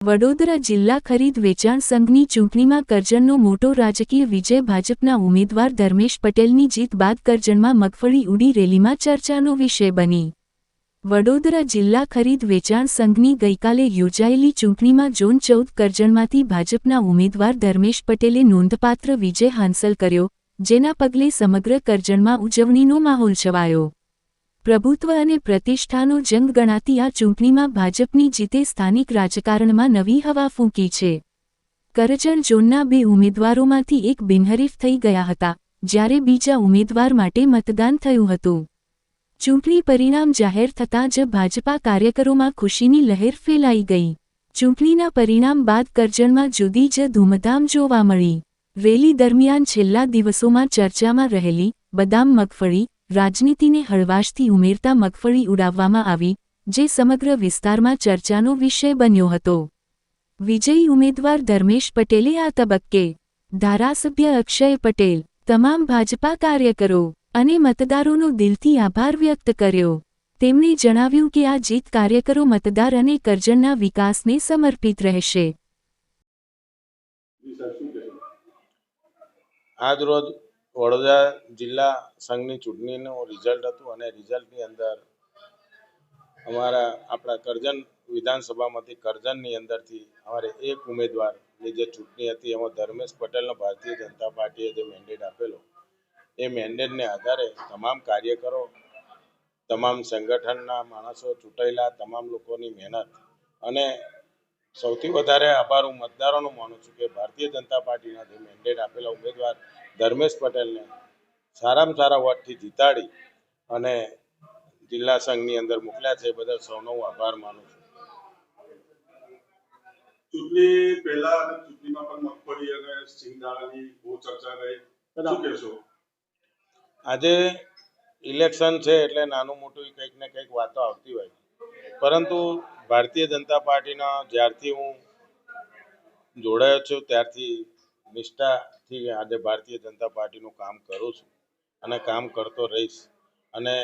વડોદરા જિલ્લા ખરીદ વેચાણ સંઘની ચૂંટણીમાં કરજણનો મોટો રાજકીય વિજય ભાજપના ઉમેદવાર ધર્મેશ પટેલની જીત બાદ કરજણમાં મગફળી ઉડી રેલીમાં ચર્ચાનો વિષય બની. વડોદરા જિલ્લા ખરીદ વેચાણ સંઘની ગઈકાલે યોજાયેલી ચૂંટણીમાં ઝોન ચૌદ કરજણમાંથી ભાજપના ઉમેદવાર ધર્મેશ પટેલે નોંધપાત્ર વિજય હાંસલ કર્યો, જેના પગલે સમગ્ર કરજણમાં ઉજવણીનો માહોલ છવાયો. પ્રભુત્વ અને પ્રતિષ્ઠાનો જંગ ગણાતી આ ચૂંટણીમાં ભાજપની જીતે સ્થાનિક રાજકારણમાં નવી હવા ફૂંકી છે. કરજણ ઝોનના બે ઉમેદવારોમાંથી એક બિનહરીફ થઈ ગયા હતા, જ્યારે બીજા ઉમેદવાર માટે મતદાન થયું હતું. ચૂંટણી પરિણામ જાહેર થતાં જ ભાજપા કાર્યકરોમાં ખુશીની લહેર ફેલાઈ ગઈ. ચૂંટણીના પરિણામ બાદ કરજણમાં જુદી જ ધૂમધામ જોવા મળી. રેલી દરમિયાન છેલ્લા દિવસોમાં ચર્ચામાં રહેલી બદામ મગફળી રાજનીતિને હળવાશથી ઉમેરતા મગફળી ઉડાવવામાં આવી, જે સમગ્ર વિસ્તારમાં ચર્ચાનો વિષય બન્યો હતો. વિજયી ઉમેદવાર ધર્મેશ પટેલે આ તબક્કે, ધારાસભ્ય અક્ષય પટેલ, તમામ ભાજપા કાર્યકરો અને મતદારોનો દિલથી આભાર વ્યક્ત કર્યો. તેમણે જણાવ્યું કે આ જીત કાર્યકરો મતદાર અને કરજણના વિકાસને સમર્પિત રહેશે. આજ રોજ વડોદરા જિલ્લા સંઘની ચૂંટણીનું રિઝલ્ટ હતું અને રિઝલ્ટની અંદર અમારા, આપણા કરજણ વિધાનસભામાંથી, કરજણની અંદરથી અમારે એક ઉમેદવારની જે ચૂંટણી હતી, એમાં ધર્મેશ પટેલનો ભારતીય જનતા પાર્ટીએ જે મેન્ડેટ આપેલો, એ મેન્ડેટને આધારે તમામ કાર્યકરો, તમામ સંગઠનના માણસો ચૂંટાયેલા, તમામ લોકોની મહેનત અને સૌથી વધારે આભાર હું મતદારોનો માનું છું કે ભારતીય જનતા પાર્ટીના જે મેન્ડેટ આપેલા ઉમેદવાર ધર્મેશ પટેલને સારામાં સારા વોટથી જીતાડી અને જિલ્લા સંઘની અંદર મોકલ્યા છે એ બદલ સૌનો હું આભાર માનું છું. ચૂંટણી પહેલા અને ચૂંટણીમાં પણ મગફળી અને સિંગદાણાની બહુ ચર્ચા રહી શું કહેશો? આજે ઇલેક્શન છે એટલે નાનું મોટું કંઈક ને કંઈક વાતો આવતી હોય. પરંતુ ભારતીય જનતા પાર્ટીના જ્યારથી હું જોડાયો છું ત્યારથી નિષ્ઠાથી આજે ભારતીય જનતા પાર્ટીનું કામ કરું છું અને કામ કરતો રહીશ. અને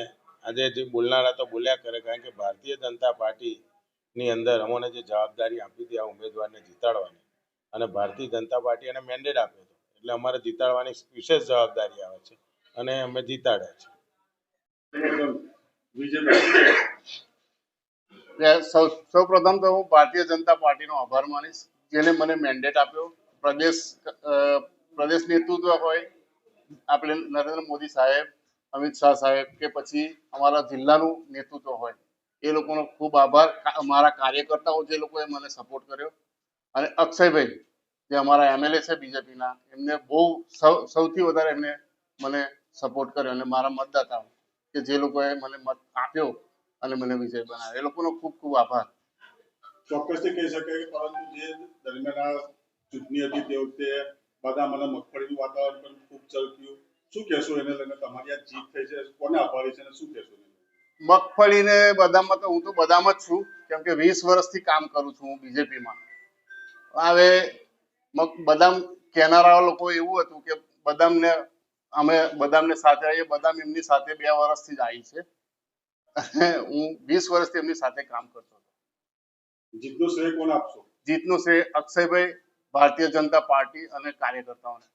આજે જે બોલનારા તો બોલ્યા કરે, કારણ કે ભારતીય જનતા પાર્ટીની અંદર અમને જે જવાબદારી આપી હતી આ ઉમેદવારને જીતાડવાની અને ભારતીય જનતા પાર્ટી એને મેન્ડેટ આપ્યો હતો. એટલે અમારે જીતાડવાની વિશેષ જવાબદારી આવે છે અને અમે જીતાડ્યા છે સૌ સૌ પ્રથમ તો હું ભારતીય જનતા પાર્ટીનો આભાર માનીશ, જેને મને મેન્ડેટ આપ્યો. પ્રદેશ પ્રદેશ નેતૃત્વ હોય, આપણે નરેન્દ્ર મોદી સાહેબ, અમિત શાહ સાહેબ કે પછી અમારા જિલ્લાનું નેતૃત્વ હોય. એ લોકોનો ખૂબ આભાર. અમારા મારા કાર્યકર્તાઓ જે લોકોએ મને સપોર્ટ કર્યો. અને અક્ષયભાઈ, જે અમારા એમએલએ છે બીજેપીના, એમને બહુ સૌથી વધારે એમને મને સપોર્ટ કર્યો. અને મારા મતદાતાઓ કે જે લોકોએ મને મત આપ્યો અને મને વિજય બનાવ્યો. એ લોકોનો ખૂબ ખૂબ આભાર. ચોક્કસથી કહી શકાય પરંતુ જે દરમિયાન ચૂંટણી હતી તે વખતે બધા મને મગફળીનું વાતાવરણ પણ ખૂબ ચલક્યું શું કહેશો એને લઈને? તમારી આ જીત થઈ છે. કોને આભારી છે અને શું કહેશો મગફળી ને બદામમાં તો હું તો બદામ જ છું. કેમ કે વીસ વર્ષથી કામ કરું છું હું બીજેપીમાં. હવે બદામ કહેનારા લોકો એવું હતું કે બદામને અમે બદામને સાથે આવીએ. બદામ એમની સાથે બે વર્ષથી જ આવી છે. અને હું વીસ વર્ષથી એમની સાથે કામ કરતો હતો. જીતનો શ્રેય કોને આપશો? જીતનો શ્રેય અક્ષયભાઈ ભારતીય જનતા પાર્ટી અને કાર્યકર્તાઓને.